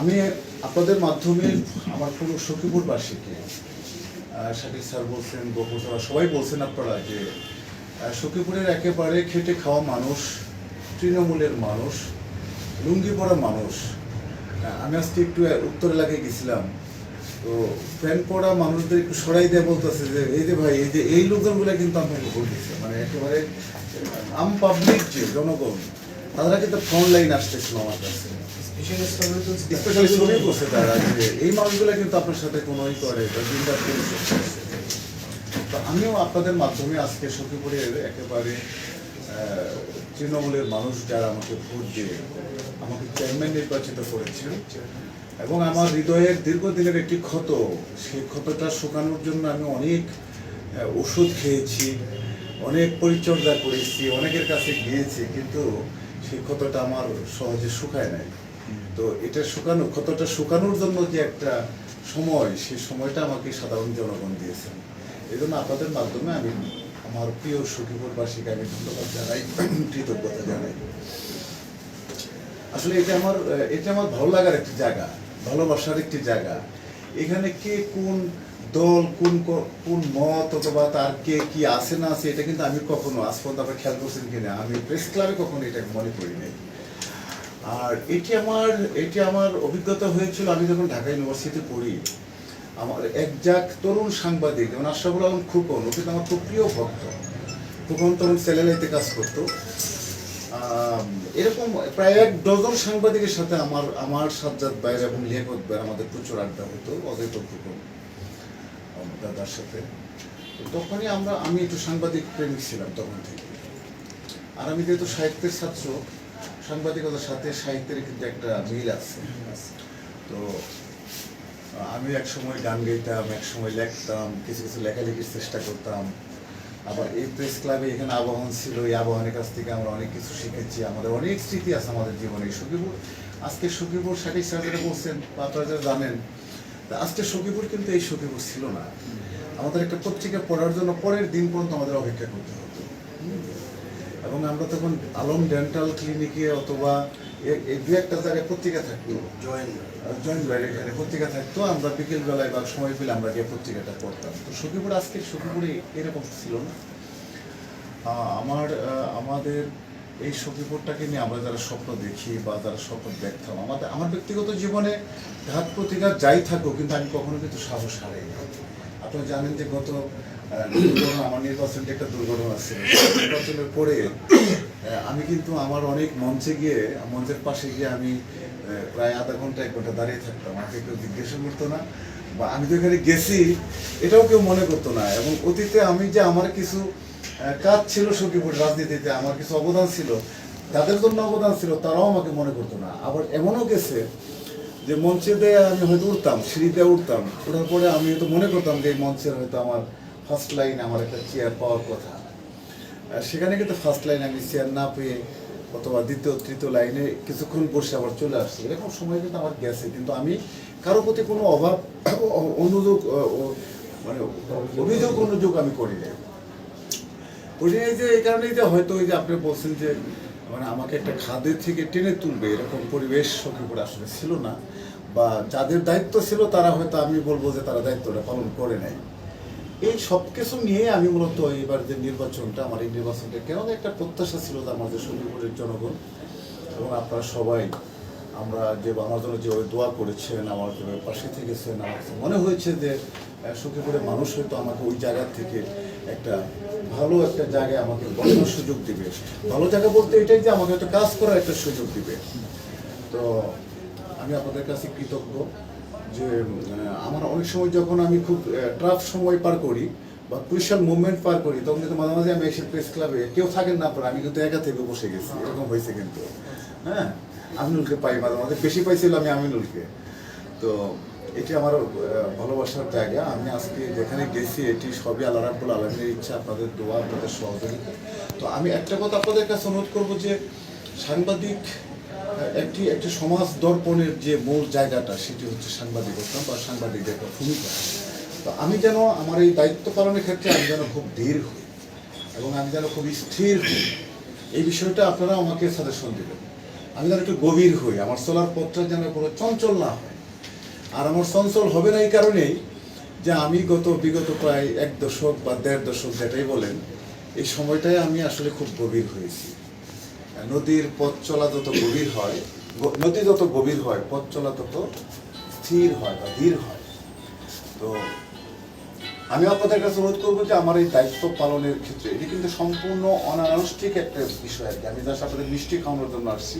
আমি আপনাদের মাধ্যমে আমার কোনো সখীপুরবাসীকে শাকিল স্যার বলছেন স্যার, সবাই বলছেন আপনারা যে সখীপুরের একেবারে খেটে খাওয়া মানুষ, তৃণমূলের মানুষ, লুঙ্গি পরা মানুষ আমি আজকে একটু উত্তর এলাকায় গেছিলাম, তো প্যান্ট পরা মানুষদের একটু সরাই দেয় বলতেছে যে, এই যে ভাই, এই যে, এই লোকজনগুলো কিন্তু আপনাকে ভোট দিচ্ছে মানে একেবারে, আম পাবলিক যে জনগণ তারা কিন্তু ফ্রন্ট লাইন আসতেছিল আমার কাছে। স্পেশালি ছবি করছে তারা যে এই মানুষগুলো কিন্তু আপনার সাথে কোনো ই করে করছে। তো আমিও আপনাদের মাধ্যমে আজকে সখীপুরের একেবারে তৃণমূলের মানুষ যারা আমাকে ভোট দিয়ে আমাকে চেয়ারম্যান নির্বাচিত করেছেন এবং আমার হৃদয়ের দীর্ঘদিনের একটি ক্ষত সেই ক্ষতটা শুকানোর জন্য আমি অনেক ওষুধ খেয়েছি অনেক পরিচর্যা করেছি অনেকের কাছে গিয়েছি কিন্তু সেই ক্ষতটা আমার সহজে শুকায় নাই তো এটা শুকানো ক্ষতটা শুকানোর জন্য যে একটা সময়, সেই সময়টা আমাকে সাধারণ জনগণ দিয়েছেন এই জন্য আপনাদের মাধ্যমে আমি আমার প্রিয় সখীপুরবাসীকে আমি ধন্যবাদ জানাই, কৃতজ্ঞতা জানাই। আসলে এটা আমার এটা আমার ভালো লাগার একটি জায়গা, ভালোবাসার একটি জায়গা। এখানে কে কোন দল, কোন কোন মত অথবা তার কে কি আছে না আছে, এটা কিন্তু আমি কখনো, আজ পর্যন্ত আপনার খেয়াল করছেন কিনা, আমি প্রেস ক্লাবে কখনো এটা মনে করি নাই। আর এটি আমার এটি আমার অভিজ্ঞতা হয়েছিল, আমি যখন ঢাকা ইউনিভার্সিটি পড়ি, আমার একজাক তরুণ সাংবাদিক যেমন আশরাফুল আলম খুকন ও কিন্তু আমার খুব প্রিয় ভক্ত। খুকন তরুণ সেলেলাইতে কাজ করতো। এরকম প্রায় এক ডজন সাংবাদিকের সাথে আমার আমার সাজ্জাদ বাইর এবং লিয়াকত বাইর আমাদের প্রচুর আড্ডা হতো অদ্বৈত খুকন দাদার সাথে। তখনই আমরা, আমি একটু সাংবাদিক প্রেমিক ছিলাম তখন থেকে। আর আমি যেহেতু সাহিত্যের ছাত্র সাংবাদিকতার সাথে সাহিত্যের কিন্তু একটা মিল আছে। তো, আমি এক সময় গান গাইতাম, এক সময় লেখতাম, কিছু কিছু লেখালেখির চেষ্টা করতাম। আবার এই প্রেস ক্লাবে এখানে আবাহন ছিল, এই আবাহনের কাছ থেকে আমরা অনেক কিছু শিখেছি। আমাদের অনেক স্মৃতি আছে আমাদের জীবনে। সখীপুর, আজকে সখীপুর শাকিব স্যার যেটা বলছেন আপনারা যারা জানেন। আজকে সখীপুর কিন্তু এই সখীপুর ছিল না। আমাদের একটা পত্রিকা পড়ার জন্য পরের দিন পর্যন্ত আমাদের অপেক্ষা করতে হতো। এবং আমরা তখন আলম ডেন্টাল ক্লিনিকে অথবা এই দু একটা জায়গায় পত্রিকা থাকতো। জয়েন্ট বাইরে এখানে পত্রিকা থাকতো। আমরা বিকেলবেলায় বা সময় পেলে আমরা গিয়ে পত্রিকাটা পড়তাম। তো সখীপুর আজকে সখীপুরে এরকম ছিল না। আমার আমাদের এই সখীপুরটাকে নিয়ে আমরা যারা স্বপ্ন দেখি বা যারা স্বপ্ন দেখতাম আমাদের আমার ব্যক্তিগত জীবনে ঘাত প্রতিঘাত যাই থাকুক কিন্তু আমি কখনো কিন্তু সাহস হারাই না আপনারা জানেন যে গত আমার নির্বাচনটা একটা দুর্ঘটনা ছিল নির্বাচনের পরে আমি কিন্তু আমার অনেক মঞ্চে গিয়ে, মঞ্চের পাশে গিয়ে আমি প্রায় আধা ঘণ্টা, এক ঘণ্টা দাঁড়িয়ে থাকতাম। আমাকে কেউ জিজ্ঞাসা করতো না। বা আমি তো এখানে গেছি, এটাও কেউ মনে করতো না। এবং অতীতে আমি যে আমার কিছু কাজ ছিল সখীপুর রাজনীতিতে, আমার কিছু অবদান ছিল, তাদের জন্য অবদান ছিল, তারাও আমাকে মনে করতো না। আবার এমনও গেছে যে মঞ্চে দিয়ে আমি হয়তো উঠতাম সিঁড়িতে উঠতাম। ওঠার পরে আমি হয়তো মনে করতাম যে এই মঞ্চের হয়তো আমার ফার্স্ট লাইন আমার একটা চেয়ার পাওয়ার কথা। সেখানে কিন্তু ফার্স্ট লাইন আমি চেয়ার না পেয়ে অথবা দ্বিতীয়, তৃতীয় লাইনে কিছুক্ষণ বসে আবার চলে আসছে। এরকম সময় কিন্তু আমার গেছে। কিন্তু আমি কারও প্রতি কোনো অভাব, অনুযোগ মানে অভিযোগ, অনুযোগ আমি করি না করি নাই যে এই কারণেই যে হয়তো ওই যে আপনি বলছেন যে মানে আমাকে একটা খাদের থেকে টেনে তুলবে, এরকম পরিবেশ সখীপুরে আসলে ছিল না। বা যাদের দায়িত্ব ছিল তারা হয়তো আমি বলব যে তারা দায়িত্বটা পালন করে নাই। এই সব কিছু নিয়ে আমি মূলত এবার যে নির্বাচনটা, আমার এই নির্বাচনটা কেন একটা প্রত্যাশা ছিল যে আমাদের সখীপুরের জনগণ এবং আপনারা সবাই, আমরা যে আমার জন্য যেভাবে দোয়া করেছেন, আমার যেভাবে পাশে থেকেছেন, আমার মনে হয়েছে যে সখীপুরের মানুষ হয়তো আমাকে ওই জায়গা থেকে একটা ভালো একটা জায়গায় আমাকে বসার সুযোগ দিবে। ভালো জায়গা বলতে এটাই যে আমাকে একটা কাজ করার একটা সুযোগ দিবে। তো আমি আপনাদের কাছে কৃতজ্ঞ। যে আমার অনেক সময় যখন আমি খুব ট্রাফ সময় পার করি বা ক্রুশাল মুভমেন্ট পার করি, তখন কিন্তু মাঝে মাঝে আমি এসে প্রেস ক্লাবে কেউ থাকেন না পরে, আমি কিন্তু একা থেকে বসে গেছি। এরকম হয়েছে কিন্তু। হ্যাঁ? আমিনুলকে পাই মাঝে মাঝে। বেশি পাইছিল আমি আমিনুলকে। তো এটি আমার ভালোবাসার জায়গা। আমি আজকে যেখানে গেছি, এটি সবই আল্লাহ রাব্বুল আলমীর ইচ্ছা, আপনাদের দোয়া, আপনাদের সহযোগিতা। তো আমি একটা কথা আপনাদের কাছে অনুরোধ করব যে, সাংবাদিক একটি একটি সমাজ দর্পণের যে মূল জায়গাটা, সেটি হচ্ছে সাংবাদিকতা বা সাংবাদিকদের একটা ভূমিকা। তো আমি যেন আমার এই দায়িত্ব পালনের ক্ষেত্রে আমি যেন খুব ধীর হই এবং আমি যেন খুব স্থির হই, এই বিষয়টা আপনারা আমাকে সাজেশন দেবেন। আমি যেন একটু গভীর হই, আমার চলার পথটা যেন কোনো চঞ্চল না হয়। আর আমার চঞ্চল হবে না এই কারণেই যে আমি গত, বিগত প্রায় এক দশক বা দেড় দশক যেটাই বলেন, এই সময়টায় আমি আসলে খুব গভীর হয়েছি। নদীর পথ চলা যত গভীর হয় নদী যত গভীর হয়, পথ চলা তত স্থির হয় বা ধীর হয়। তো আমি আপনাদের কাছে অনুরোধ করব যে আমার এই দায়িত্ব পালনের ক্ষেত্রে, এটি কিন্তু সম্পূর্ণ অনানুষ্ঠিক একটা বিষয় আর কি। আমি জাস্ট আপনাদের মিষ্টি খাওয়ানোর জন্য আসছি।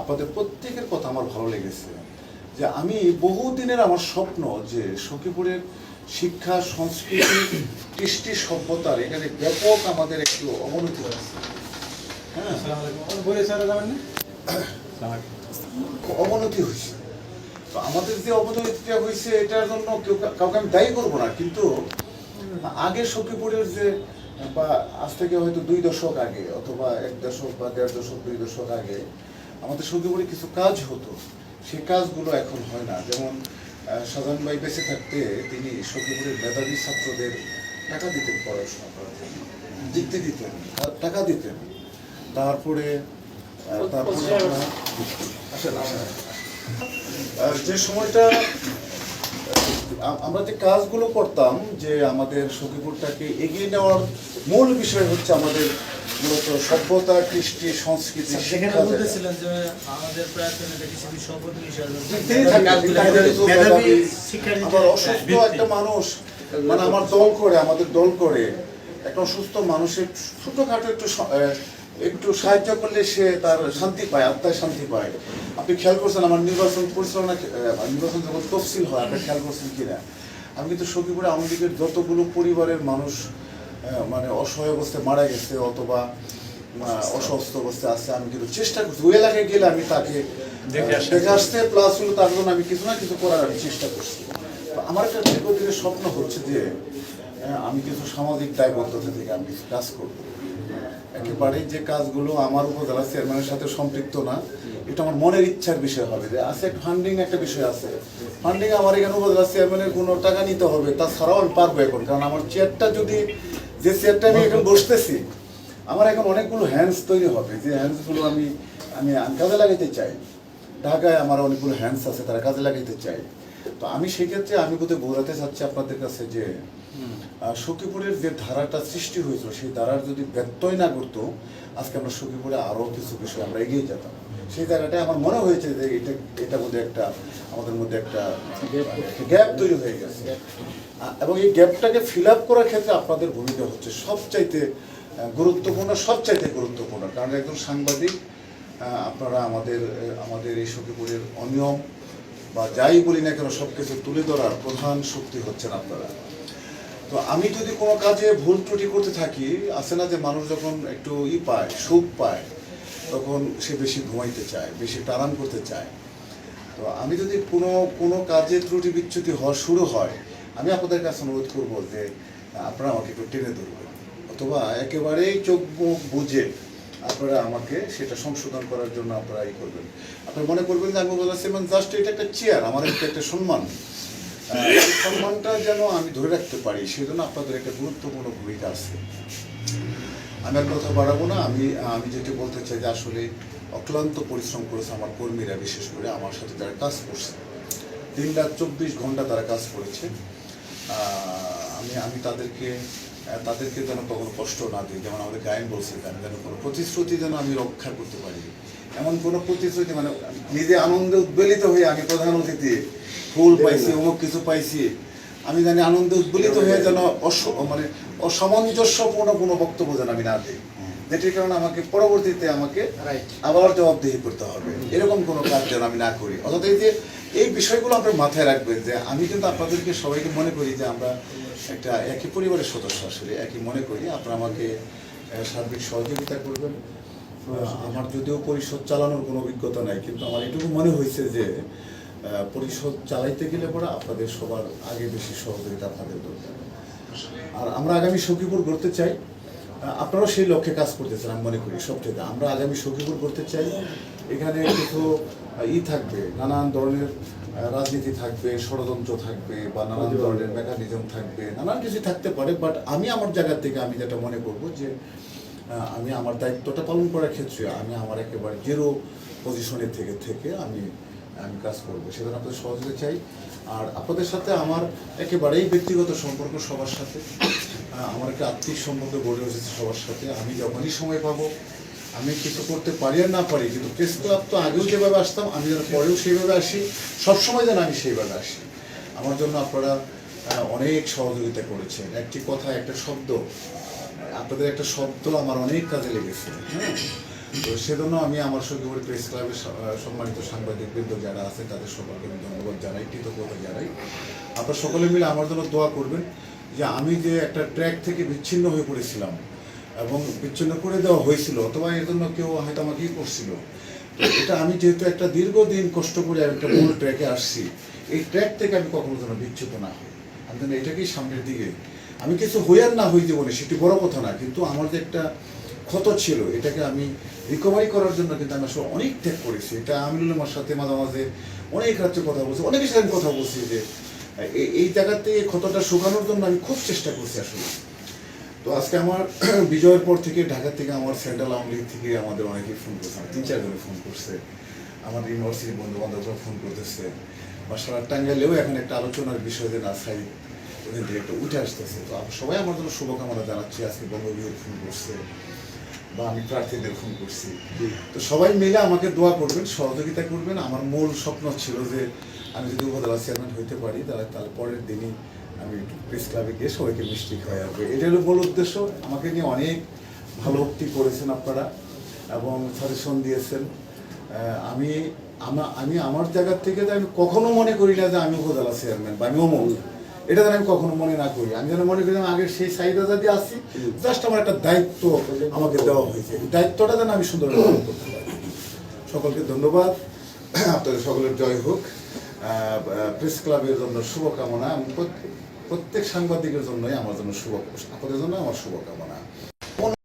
আপনাদের প্রত্যেকের কথা আমার ভালো লেগেছে যে আমি বহুদিনের আমার স্বপ্ন যে সখীপুরের শিক্ষা, সংস্কৃতি, কৃষ্টি সভ্যতার এখানে ব্যাপক আমাদের একটু অবনতি হয়েছে। হ্যাঁ অবনতি হয়েছে। তো আমাদের যে অবনতিটা হয়েছে এটার জন্য কেউ কাউকে আমি দায়ী করব না কিন্তু আগে সখীপুরের যে বা আজ থেকে হয়তো দুই দশক আগে অথবা এক দশক বা দেড় দশক দুই দশক আগে আমাদের সখীপুরে কিছু কাজ হতো। সে কাজগুলো এখন হয় না। যেমন সাজান ভাই বেঁচে থাকতে তিনি সখীপুরের মেধাবী ছাত্রদের টাকা দিতেন পড়াশোনা করার জন্য। জিততে দিতেন টাকা দিতেন। তারপরে তারপরে আপনার আসেন, আসেন। যে সময়টা আমরা যে কাজগুলো করতাম যে আমাদের সখীপুরটাকে এগিয়ে নেওয়ার মূল বিষয় হচ্ছে আমাদের মূলত সভ্যতা কৃষ্টি সংস্কৃতি অসুস্থ একটা মানুষ মানে আমার দল করে আমাদের দল করে একটা অসুস্থ মানুষের ছোটখাটো একটু আহ, একটু সাহায্য করলে সে তার শান্তি পায় আত্মায় শান্তি পায়। আপনি খেয়াল করছেন আমার নির্বাচন পরিচালনা নির্বাচন যখন তফসিল হয় আপনি খেয়াল করছেন কিনা? আমি কিন্তু সখীপুরে আওয়ামী লীগের যতগুলো পরিবারের মানুষ মানে অসহায় অবস্থায় মারা গেছে অথবা অসুস্থ অবস্থায় আছে আমি কিন্তু চেষ্টা করছি। ওই এলাকায় গেলে আমি তাকে দেখে আসা। আসতে প্লাস হলো তার জন্য আমি কিছু না কিছু করার আমি চেষ্টা করছি। আমার একটা দীর্ঘদিনের স্বপ্ন হচ্ছে যে আমি কিছু সামাজিক দায়বদ্ধতা থেকে আমি কিছু কাজ করব। একেবারে যে কাজগুলো আমার উপজেলা চেয়ারম্যানের সাথে সম্পৃক্ত না, এটা আমার মনের ইচ্ছার বিষয় হবে যে আছে ফান্ডিং একটা বিষয় আছে। ফান্ডিং আমার এখানে উপজেলা চেয়ারম্যানের কোনো টাকা নিতে হবে, তাছাড়াও আমি পারব এখন, কারণ আমার চেয়ারটা যদি, যে চেয়ারটা আমি এখন বসতেছি, আমার এখন অনেকগুলো হ্যান্ডস তৈরি হবে, যে হ্যান্ডসগুলো আমি আমি কাজে লাগাইতে চাই। ঢাকায় আমার অনেকগুলো হ্যান্ডস আছে, তারা কাজে লাগাইতে চাই তো আমি সেক্ষেত্রে আমি বোধহয় বোঝাতে চাচ্ছি আপনাদের কাছে যে সখীপুরের যে ধারাটা সৃষ্টি হয়েছিল, সেই ধারার যদি ব্যত্যয় না করতো আজকে আমরা সখীপুরে আরও কিছু বিষয় আমরা এগিয়ে যেতাম। সেই জায়গাটায় আমার মনে হয়েছে যে এটা এটা মধ্যে একটা, আমাদের মধ্যে একটা গ্যাপ তৈরি হয়ে গেছে। এবং এই গ্যাপটাকে ফিল আপ করার ক্ষেত্রে আপনাদের ভূমিকা হচ্ছে সবচাইতে গুরুত্বপূর্ণ সবচাইতে গুরুত্বপূর্ণ। কারণ একজন সাংবাদিক আপনারা আমাদের আমাদের এই সখীপুরের অনিয়ম বা যাই বলি না কেন সব কিছু তুলে ধরার প্রধান শক্তি হচ্ছেন আপনারা। তো আমি যদি কোনো কাজে ভুল ত্রুটি করতে থাকি, আছে না যে মানুষ যখন একটু ই পায়, সুখ পায়, তখন সে বেশি ঘুমাইতে চায়, বেশি একটু আরাম করতে চায়। তো আমি যদি কোনো কোনো কাজে ত্রুটি বিচ্যুতি হওয়া শুরু হয়, আমি আপনাদের কাছে অনুরোধ করব যে, আপনারা আমাকে একটু টেনে ধরবেন। অথবা একেবারেই চোখ মুখ বুঝে আপনারা আমাকে সেটা সংশোধন করার জন্য আপনারা ই করবেন। আপনারা মনে করবেন যে আমি বলছি জাস্ট এটা একটা চেয়ার আমার এটা একটা সম্মান। সম্মানটা যেন আমি ধরে রাখতে পারি, সেজন্য আপনাদের একটা গুরুত্বপূর্ণ ভূমিকা আছে। আমি আর কথা বাড়াবো না, আমি আমি যেটি বলতে চাই যে আসলে অক্লান্ত পরিশ্রম করেছে আমার কর্মীরা, বিশেষ করে আমার সাথে যারা কাজ করছে। দিন রাত চব্বিশ ঘণ্টা তারা কাজ করেছে। আমি আমি তাদেরকে তাদেরকে যেন কখনো কষ্ট না দিই যেমন আমাদের গায়ন বলছে গান যেন কোনো প্রতিশ্রুতি যেন আমি রক্ষা করতে পারি। এমন কোনো প্রতিশ্রুতি মানে নিজে আনন্দে উদ্বেলিত হয়ে আমি প্রধান অতিথি ফুল পাইছি অমুক কিছু পাইছি আমি জানি আনন্দে উদ্বেলিত হয়ে যেন অস- মানে অসামঞ্জস্যপূর্ণ কোনো বক্তব্য যেন আমি না দিই। যেটির কারণে আমাকে পরবর্তীতে আমাকে আবার জবাবদিহি করতে হবে। এরকম কোনো কাজ যেন আমি না করি। অর্থাৎ এই যে এই বিষয়গুলো আপনার মাথায় রাখবেন যে আমি কিন্তু আপনাদেরকে সবাইকে মনে করি যে আমরা একটা একই পরিবারের সদস্য আসলে, একই মনে করি। আপনারা আমাকে সার্বিক সহযোগিতা করবেন। আমার যদিও পরিষদ চালানোর কোনো অভিজ্ঞতা নাই, কিন্তু আমার এটুকু মনে হয়েছে যে পরিষদ চালাইতে গেলে পরে আপনাদের সবার আগে বেশি সহযোগিতা আপনাদের দরকার। আর আমরা আগামী সখীপুর করতে চাই। আপনারাও সেই লক্ষ্যে কাজ করতেছেন, আমি মনে করি, সবচেয়ে। আমরা আগামী সখীপুর করতে চাই। এখানে কিছু ই থাকবে, নানান ধরনের রাজনীতি থাকবে ষড়যন্ত্র থাকবে বা নানান ধরনের মেকানিজম থাকবে নানান কিছু থাকতে পারে বাট আমি আমার জায়গা থেকে আমি যেটা মনে করব যে আমি আমার দায়িত্বটা পালন করার ক্ষেত্রে আমি আমার একেবারে জিরো পজিশনে থেকে থেকে আমি আমি কাজ করব। সেজন্য আপনাদের সহযোগিতা চাই। আর আপনাদের সাথে আমার একেবারেই ব্যক্তিগত সম্পর্ক সবার সাথে আমার একটা আত্মিক সম্পর্ক গড়ে উঠেছে সবার সাথে। আমি যখনই সময় পাবো আমি কিছু করতে পারি আর না পারি, কিন্তু প্রেস ক্লাব তো আগেও যেভাবে আসতাম, আমি যেন পরেও সেইভাবে আসি, সবসময় যেন আমি সেইভাবে আসি। আমার জন্য আপনারা অনেক সহযোগিতা করেছেন। একটি কথা, একটা শব্দ, আপনাদের একটা শব্দ আমার অনেক কাজে লেগেছে হ্যাঁ? তো সেজন্য আমি আমার সঙ্গে প্রেস ক্লাবের সম্মানিত সাংবাদিকবৃন্দ যারা আছে তাদের সকলকে আমি ধন্যবাদ জানাই, কৃতজ্ঞতা জানাই। আপনারা সকলে মিলে আমার জন্য দোয়া করবেন যে আমি যে একটা ট্র্যাক থেকে বিচ্ছিন্ন হয়ে পড়েছিলাম এবং বিচ্ছিন্ন করে দেওয়া হয়েছিল, অথবা এর জন্য কেউ হয়তো আমাকেই করছিল এটা আমি যেহেতু একটা দীর্ঘদিন কষ্ট করে আমি একটা মূল ট্র্যাকে আসছি, এই ট্র্যাক থেকে আমি কখনো যেন বিচ্যুত না হই। আমি যেন এটাকেই সামনের দিকে, আমি কিছু হইয়ার না হই জীবনে, সেটি বড় কথা না, কিন্তু আমার যে একটা ক্ষত ছিল, এটাকে আমি রিকভারি করার জন্য কিন্তু আমি আসলে অনেক ত্যাগ করেছি। এটা আমিনুল আমার সাথে মাঝে মাঝে অনেক রাত্রে কথা বলছি, অনেকের সাথে কথা বলছি যে এই জায়গাতে ক্ষতটা শুকানোর জন্য আমি খুব চেষ্টা করছি আসলে। তো আজকে আমার বিজয়ের পর থেকে ঢাকা থেকে আমার সেন্ট্রাল আওয়ামী লীগ থেকে আমাদের অনেকেই ফোন করছে, আমার তিন চারজনে ফোন করছে। আমাদের ইউনিভার্সিটির বন্ধু বান্ধবরা ফোন করতেছে। বা সারা টাঙ্গাইলেও এখন একটা আলোচনার বিষয় যে না সাই ওখান থেকে একটা উঠে আসতেছে। তো সবাই আমার জন্য শুভকামনা জানাচ্ছি, আজকে বঙ্গবীর ফোন করছে বা আমি প্রার্থীদের ফোন করছি। তো সবাই মিলে আমাকে দোয়া করবেন, সহযোগিতা করবেন। আমার মূল স্বপ্ন ছিল যে আমি যদি উপজেলা চেয়ারম্যান হইতে পারি, তাহলে তাহলে পরের দিনই আমি প্রেস ক্লাবে গিয়ে সবাইকে মিষ্টি খাওয়াই আসবে এটা হলো মূল উদ্দেশ্য। আমাকে নিয়ে অনেক ভালো উক্তি করেছেন আপনারা এবং সাজেশন দিয়েছেন। আমি, আমা- আমি আমার জায়গার থেকে আমি কখনো মনে করি না যে আমি উপজেলা চেয়ারম্যান বা আমি অমল। এটা যেন আমি কখনো মনে না করি। আমি যেন মনে করি আমি আগের সেই সাইডে যদি আসি জাস্ট আমার একটা দায়িত্ব আমাকে দেওয়া হয়েছে। দায়িত্বটা যেন আমি সুন্দরভাবে করতে পারি। সকলকে ধন্যবাদ। আপনাদের সকলের জয় হোক। প্রেস ক্লাবের জন্য শুভকামনা। এবং প্রত্যেক- সাংবাদিকের জন্যই আমার জন্য শুভ আপনাদের জন্য আমার শুভকামনা।